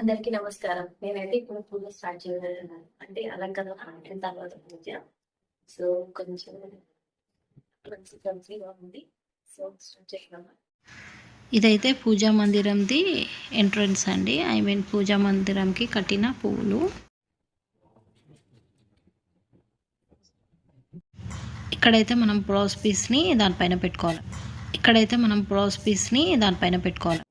అందరికీ నమస్కారం. నేనైతే ఇప్పుడు పూజ స్టార్ట్ చేయగలుగుతున్నాను అంటే అలంకరణ ఆడిన తర్వాత పూజ. సో కొంచెం మంచి కంఫీగా ఉంది. సో స్టార్ట్ చేయగలమా ఇదైతే పూజా మందిరంది ఎంట్రన్స్ అండి. ఐ మీన్ పూజా మందిరంకి కట్టిన పువ్వులు ఇక్కడైతే మనం బ్లౌజ్ పీస్ని దానిపైన పెట్టుకోవాలి. ఇక్కడైతే మనం బ్లౌజ్ పీస్ని దానిపైన పెట్టుకోవాలి.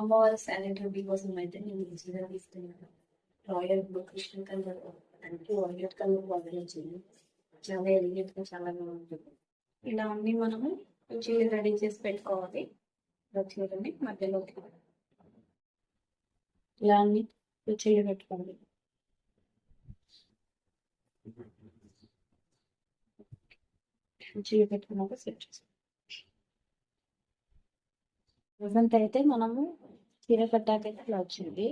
అమ్మవారి శానిటరీ కోసం అయితే నేను ఈజీగా తీసుకున్నాను. రాయల్ బ్లూ కృష్ణ కలర్ అంటే వైలెట్ కలర్ వదిలించింది చాలా ఎలిగెంట్గా చాలా బాగుంటుంది ఇలా అన్ని మనము మంచిగా రెడీ చేసి పెట్టుకోవాలి. చూడండి మధ్యలోకి. ఇలా అన్ని రుచిగా పెట్టుకోవాలి. రుచిగా పెట్టుకున్నాక సెట్ చేసుకోండి ప్రజెంట్ అయితే మనము చీర కట్టాకైతే ఇలా వచ్చింది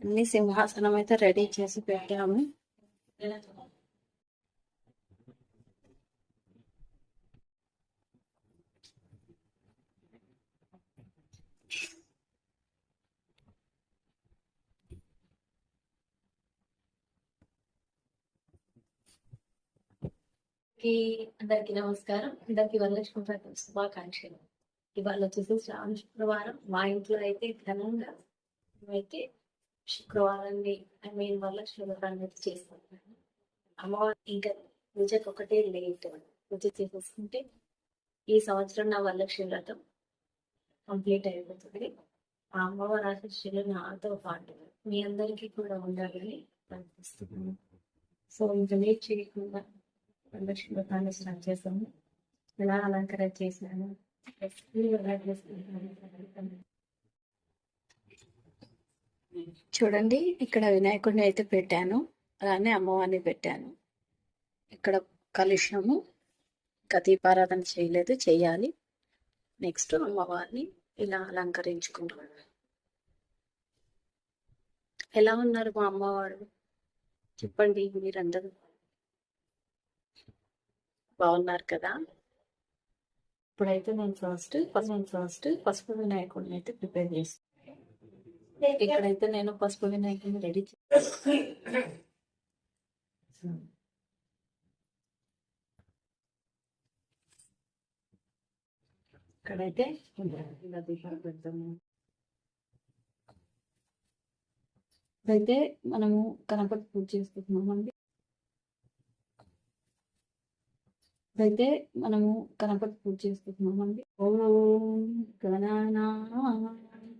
అన్ని సింహాసనం అయితే రెడీ చేసి పెట్టాము. కి అందరికి నమస్కారం. అందరికి వరలక్ష్మి వ్రతం శుభాకాంక్షలు. ఇవాళ వచ్చేసి శ్రావణ శుక్రవారం. మా ఇంట్లో అయితే ఘనంగా అయితే శుక్రవారాన్ని ఐ మీన్ వల్ల వ్రతాన్ని అయితే చేస్తాం అమ్మవారు ఇంకా పూజకు ఒకటే లేట్. పూజ చేసేసుకుంటే ఈ సంవత్సరం నా వరలక్ష్మి వ్రతం కంప్లీట్ అయిపోతుంది. ఆ అమ్మవారి ఆశీస్సులు నాతో పాటు మీ అందరికీ కూడా ఉండాలని అనిపిస్తున్నాను సో ఇంకా లేట్ చేయకుండా వరలక్ష్మి వ్రతాన్ని స్టార్ట్ చేస్తాము. ఎలా అలంకరణ చేశాను ఎలా చేస్తున్నాను చూడండి ఇక్కడ వినాయకుడిని అయితే పెట్టాను. అలానే అమ్మవారిని పెట్టాను. ఇక్కడ కలుషము ఇంకా దీపారాధన చేయలేదు చేయాలి. నెక్స్ట్ అమ్మవారిని ఇలా అలంకరించుకుంటాం. ఎలా ఉన్నారు మా అమ్మవారు? చెప్పండి మీరందరూ. బాగున్నారు కదా? ఇప్పుడైతే నేను ఫస్ట్ నేను ఫస్ట్ పసుపు వినాయకుడిని అయితే ప్రిపేర్ చేస్తాను. ఇక్కడైతే నేను పసుపు వినాయకుని రెడీ ఇక్కడైతే ఇలా దీపాలు పెడతాము. అయితే మనము గణపతి పూజ చేసుకుంటున్నామండి. అయితే మనము గణపతి పూజ చేసుకుంటున్నామండి. ఓం గణనా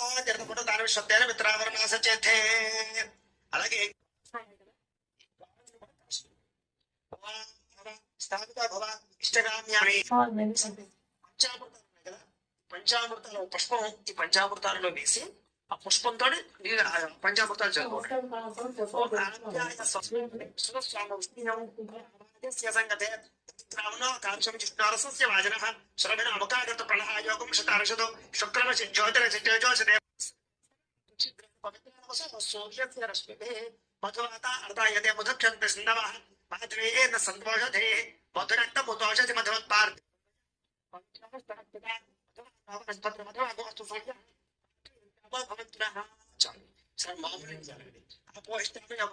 ఓం దాని చేతే అలాగే స్థాపిత భవ ఇష్టగామ్యామి పంచామృతాలు కదా పంచామృతాలు పుష్పం ఈ పంచామృతాలలో వేసి ఆ పుష్పంతో పంచామృతాలు చదువుకోండి श्रावणाकांक्षमिष्टारसस्यवाजनः श्रवणामुकागतप्रलहायोगं शतार्शतो शुक्रमसि ज्योतिरसिज्योतिरसितेजोषदे पवित्रसौर्यस्य रश्मिभिः मधुवाता अर्धायते मधुक्षन्ति सिन्धवः माध्वेन सन्तोषधेः मधुरक्तमुतोषति मधुवत्पार्थ मधुवागोऽस्तु सर्वं सर्वं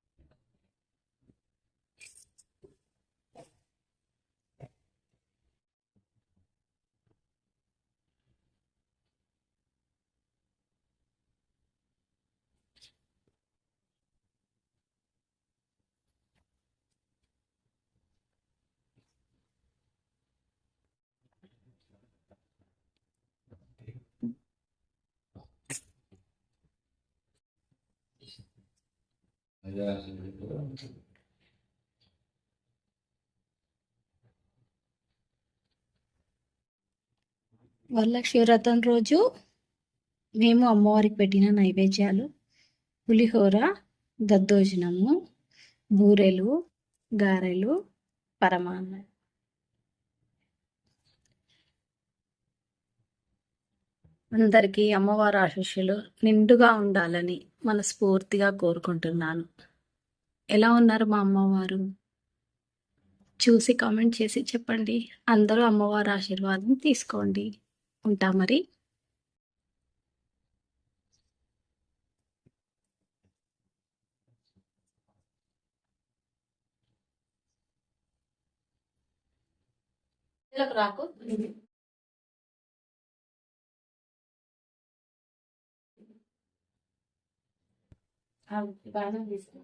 వరలక్ష్మి వ్రతం రోజు మేము అమ్మవారికి పెట్టిన నైవేద్యాలు పులిహోర దద్దోజనము బూరెలు గారెలు పరమాన్నం. అందరికీ అమ్మవారి ఆశీస్సులు నిండుగా ఉండాలని మనస్ఫూర్తిగా కోరుకుంటున్నాను. ఎలా ఉన్నారు మా అమ్మవారు? చూసి కామెంట్ చేసి చెప్పండి. అందరూ అమ్మవారి ఆశీర్వాదం తీసుకోండి. ఉంటా మరి? రాకు. బాగా తీసుకో.